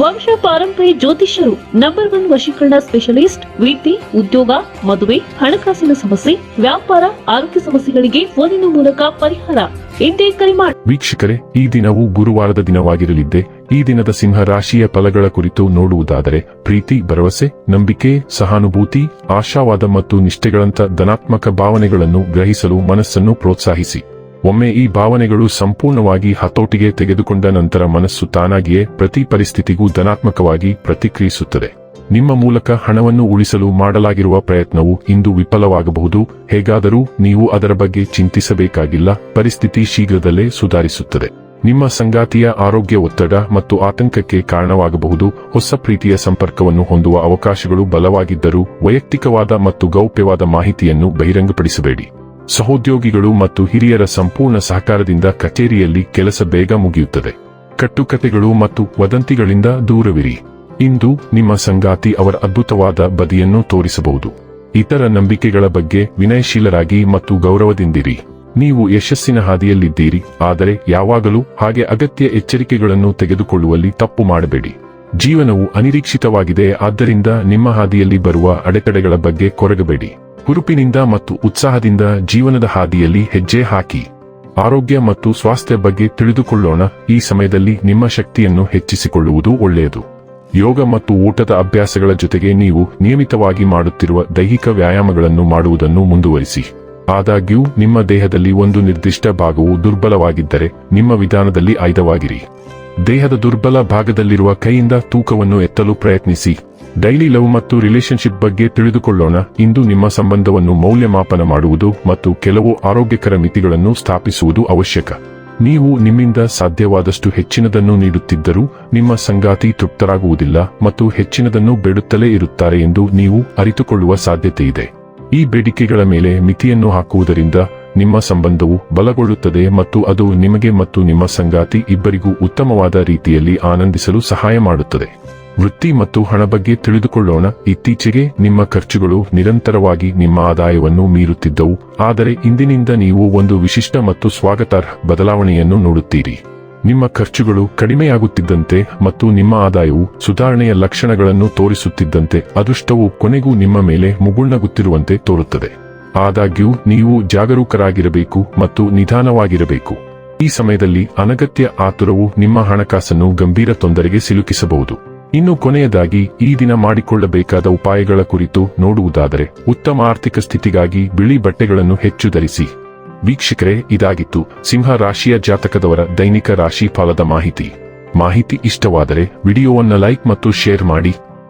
ವಂಶ ಪಾರಂಪರ್ಯ ಜ್ಯೋತಿಷ್ಯರು ನಂಬರ್ ಒನ್ ವಶೀಕರಣ ಸ್ಪೆಷಲಿಸ್ಟ್ ವೃತ್ತಿ ಉದ್ಯೋಗ, ಮದುವೆ, ಹಣಕಾಸಿನ ಸಮಸ್ಯೆ, ವ್ಯಾಪಾರ, ಆರೋಗ್ಯ ಸಮಸ್ಯೆಗಳಿಗೆ ಫೋನಿನ ಮೂಲಕ ಪರಿಹಾರ. ಇಂದೇ ಕರೆ ಮಾಡಿ ವೀಕ್ಷಕರೇ, ಈ ದಿನವು ಗುರುವಾರದ ದಿನವಾಗಿರಲಿದ್ದೆ, ಈ ದಿನದ ಸಿಂಹ ರಾಶಿಯ ಫಲಗಳ ಕುರಿತು ನೋಡುವುದಾದರೆ, ಪ್ರೀತಿ, ಭರವಸೆ, ನಂಬಿಕೆ, ಸಹಾನುಭೂತಿ, ಆಶಾವಾದ ಮತ್ತು ನಿಷ್ಠೆಗಳಂತ ಧನಾತ್ಮಕ ಭಾವನೆಗಳನ್ನು ಗ್ರಹಿಸಲು ಮನಸ್ಸನ್ನು ಪ್ರೋತ್ಸಾಹಿಸಿ. ಒಮ್ಮೆ ಈ ಭಾವನೆಗಳು ಸಂಪೂರ್ಣವಾಗಿ ಹತೋಟಿಗೆ ತೆಗೆದುಕೊಂಡ ನಂತರ ಮನಸ್ಸು ತಾನಾಗಿಯೇ ಪ್ರತಿ ಪರಿಸ್ಥಿತಿಗೂ ಧನಾತ್ಮಕವಾಗಿ ಪ್ರತಿಕ್ರಿಯಿಸುತ್ತದೆ. ನಿಮ್ಮ ಮೂಲಕ ಹಣವನ್ನು ಉಳಿಸಲು ಮಾಡಲಾಗಿರುವ ಪ್ರಯತ್ನವು ಇಂದು ವಿಫಲವಾಗಬಹುದು. ಹೇಗಾದರೂ ನೀವು ಅದರ ಬಗ್ಗೆ ಚಿಂತಿಸಬೇಕಾಗಿಲ್ಲ. ಪರಿಸ್ಥಿತಿ ಶೀಘ್ರದಲ್ಲೇ ಸುಧಾರಿಸುತ್ತದೆ. ನಿಮ್ಮ ಸಂಗಾತಿಯ ಆರೋಗ್ಯ ಒತ್ತಡ ಮತ್ತು ಆತಂಕಕ್ಕೆ ಕಾರಣವಾಗಬಹುದು. ಹೊಸ ಪ್ರೀತಿಯ ಸಂಪರ್ಕವನ್ನು ಹೊಂದುವ ಅವಕಾಶಗಳು ಬಲವಾಗಿದ್ದರೂ ವೈಯಕ್ತಿಕವಾದ ಮತ್ತು ಗೌಪ್ಯವಾದ ಮಾಹಿತಿಯನ್ನು ಬಹಿರಂಗಪಡಿಸಬೇಡಿ. ಸಹೋದ್ಯೋಗಿಗಳು ಮತ್ತು ಹಿರಿಯರ ಸಂಪೂರ್ಣ ಸಹಕಾರದಿಂದ ಕಚೇರಿಯಲ್ಲಿ ಕೆಲಸ ಬೇಗ ಮುಗಿಯುತ್ತದೆ. ಕಟ್ಟುಕತೆಗಳು ಮತ್ತು ವದಂತಿಗಳಿಂದ ದೂರವಿರಿ. ಇಂದು ನಿಮ್ಮ ಸಂಗಾತಿ ಅವರ ಅದ್ಭುತವಾದ ಬದಿಯನ್ನು ತೋರಿಸಬಹುದು. ಇತರ ನಂಬಿಕೆಗಳ ಬಗ್ಗೆ ವಿನಯಶೀಲರಾಗಿ ಮತ್ತು ಗೌರವದಿಂದಿರಿ. ನೀವು ಯಶಸ್ಸಿನ ಹಾದಿಯಲ್ಲಿದ್ದೀರಿ, ಆದರೆ ಯಾವಾಗಲೂ ಹಾಗೆ ಅಗತ್ಯ ಎಚ್ಚರಿಕೆಗಳನ್ನು ತೆಗೆದುಕೊಳ್ಳುವಲ್ಲಿ ತಪ್ಪು ಮಾಡಬೇಡಿ. ಜೀವನವು ಅನಿರೀಕ್ಷಿತವಾಗಿದೆ, ಆದ್ದರಿಂದ ನಿಮ್ಮ ಹಾದಿಯಲ್ಲಿ ಬರುವ ಅಡೆತಡೆಗಳ ಬಗ್ಗೆ ಕೊರಗಬೇಡಿ. ಹುರುಪಿನಿಂದ ಮತ್ತು ಉತ್ಸಾಹದಿಂದ ಜೀವನದ ಹಾದಿಯಲ್ಲಿ ಹೆಜ್ಜೆ ಹಾಕಿ. ಆರೋಗ್ಯ ಮತ್ತು ಸ್ವಾಸ್ಥ್ಯ ಬಗ್ಗೆ ತಿಳಿದುಕೊಳ್ಳೋಣ. ಈ ಸಮಯದಲ್ಲಿ ನಿಮ್ಮ ಶಕ್ತಿಯನ್ನು ಹೆಚ್ಚಿಸಿಕೊಳ್ಳುವುದು ಒಳ್ಳೆಯದು. ಯೋಗ ಮತ್ತು ಊಟದ ಅಭ್ಯಾಸಗಳ ಜೊತೆಗೆ ನೀವು ನಿಯಮಿತವಾಗಿ ಮಾಡುತ್ತಿರುವ ದೈಹಿಕ ವ್ಯಾಯಾಮಗಳನ್ನು ಮಾಡುವುದನ್ನು ಮುಂದುವರಿಸಿ. ಆದಾಗ್ಯೂ, ನಿಮ್ಮ ದೇಹದಲ್ಲಿ ಒಂದು ನಿರ್ದಿಷ್ಟ ಭಾಗವು ದುರ್ಬಲವಾಗಿದ್ದರೆ, ನಿಮ್ಮ ವಿಧಾನದಲ್ಲಿ ಆಯ್ದವಾಗಿರಿ. ದೇಹದ ದುರ್ಬಲ ಭಾಗದಲ್ಲಿರುವ ಕೈಯಿಂದ ತೂಕವನ್ನು ಎತ್ತಲು ಪ್ರಯತ್ನಿಸಿ. ಡೈಲಿ ಲವ್ ಮತ್ತು ರಿಲೇಶನ್ಶಿಪ್ ಬಗ್ಗೆ ತಿಳಿದುಕೊಳ್ಳೋಣ. ಇಂದು ನಿಮ್ಮ ಸಂಬಂಧವನ್ನು ಮೌಲ್ಯಮಾಪನ ಮಾಡುವುದು ಮತ್ತು ಕೆಲವು ಆರೋಗ್ಯಕರ ಮಿತಿಗಳನ್ನು ಸ್ಥಾಪಿಸುವುದು ಅವಶ್ಯಕ. ನೀವು ನಿಮ್ಮಿಂದ ಸಾಧ್ಯವಾದಷ್ಟು ಹೆಚ್ಚಿನದನ್ನು ನೀಡುತ್ತಿದ್ದರೂ ನಿಮ್ಮ ಸಂಗಾತಿ ತೃಪ್ತರಾಗುವುದಿಲ್ಲ ಮತ್ತು ಹೆಚ್ಚಿನದನ್ನು ಬೇಡುತ್ತಲೇ ಇರುತ್ತಾರೆ ಎಂದು ನೀವು ಅರಿತುಕೊಳ್ಳುವ ಸಾಧ್ಯತೆಯಿದೆ. ಈ ಬೇಡಿಕೆಗಳ ಮೇಲೆ ಮಿತಿಯನ್ನು ಹಾಕುವುದರಿಂದ ನಿಮ್ಮ ಸಂಬಂಧವು ಬಲಗೊಳ್ಳುತ್ತದೆ ಮತ್ತು ಅದು ನಿಮಗೆ ಮತ್ತು ನಿಮ್ಮ ಸಂಗಾತಿ ಇಬ್ಬರಿಗೂ ಉತ್ತಮವಾದ ರೀತಿಯಲ್ಲಿ ಆನಂದಿಸಲು ಸಹಾಯ ಮಾಡುತ್ತದೆ. ವೃತ್ತಿ ಮತ್ತು ಹಣ ಬಗ್ಗೆ ತಿಳಿದುಕೊಳ್ಳೋಣ. ಇತ್ತೀಚೆಗೆ ನಿಮ್ಮ ಖರ್ಚುಗಳು ನಿರಂತರವಾಗಿ ನಿಮ್ಮ ಆದಾಯವನ್ನು ಮೀರುತ್ತಿದ್ದವು. ಆದರೆ ಇಂದಿನಿಂದ ನೀವು ಒಂದು ವಿಶಿಷ್ಟ ಮತ್ತು ಸ್ವಾಗತಾರ್ಹ ಬದಲಾವಣೆಯನ್ನು ನೋಡುತ್ತೀರಿ. ನಿಮ್ಮ ಖರ್ಚುಗಳು ಕಡಿಮೆಯಾಗುತ್ತಿದ್ದಂತೆ ಮತ್ತು ನಿಮ್ಮ ಆದಾಯವು ಸುಧಾರಣೆಯ ಲಕ್ಷಣಗಳನ್ನು ತೋರಿಸುತ್ತಿದ್ದಂತೆ, ಅದೃಷ್ಟವು ಕೊನೆಗೂ ನಿಮ್ಮ ಮೇಲೆ ಮುಗುಳ್ನಗುತ್ತಿರುವಂತೆ ತೋರುತ್ತದೆ. ಆದಾಗ್ಯೂ, ನೀವು ಜಾಗರೂಕರಾಗಿರಬೇಕು ಮತ್ತು ನಿಧಾನವಾಗಿರಬೇಕು. ಈ ಸಮಯದಲ್ಲಿ ಅನಗತ್ಯ ಆತುರವು ನಿಮ್ಮ ಹಣಕಾಸನ್ನು ಗಂಭೀರ ತೊಂದರೆಗೆ ಸಿಲುಕಿಸಬಹುದು. ಇನ್ನು ಕೊನೆಯದಾಗಿ, ಈ ದಿನ ಮಾಡಿಕೊಳ್ಳಬೇಕಾದ ಉಪಾಯಗಳ ಕುರಿತು ನೋಡುವುದಾದರೆ, ಉತ್ತಮ ಆರ್ಥಿಕ ಸ್ಥಿತಿಗಾಗಿ ಬಿಳಿ ಬಟ್ಟೆಗಳನ್ನು ಹೆಚ್ಚು ಧರಿಸಿ. ವೀಕ್ಷಕರೇ, ಇದಾಗಿತ್ತು ಸಿಂಹ ರಾಶಿಯ ಜಾತಕದವರ ದೈನಿಕ ರಾಶಿ ಫಲದ ಮಾಹಿತಿ. ಮಾಹಿತಿ ಇಷ್ಟವಾದರೆ, ವಿಡಿಯೋವನ್ನು ಲೈಕ್ ಮತ್ತು ಶೇರ್ ಮಾಡಿ.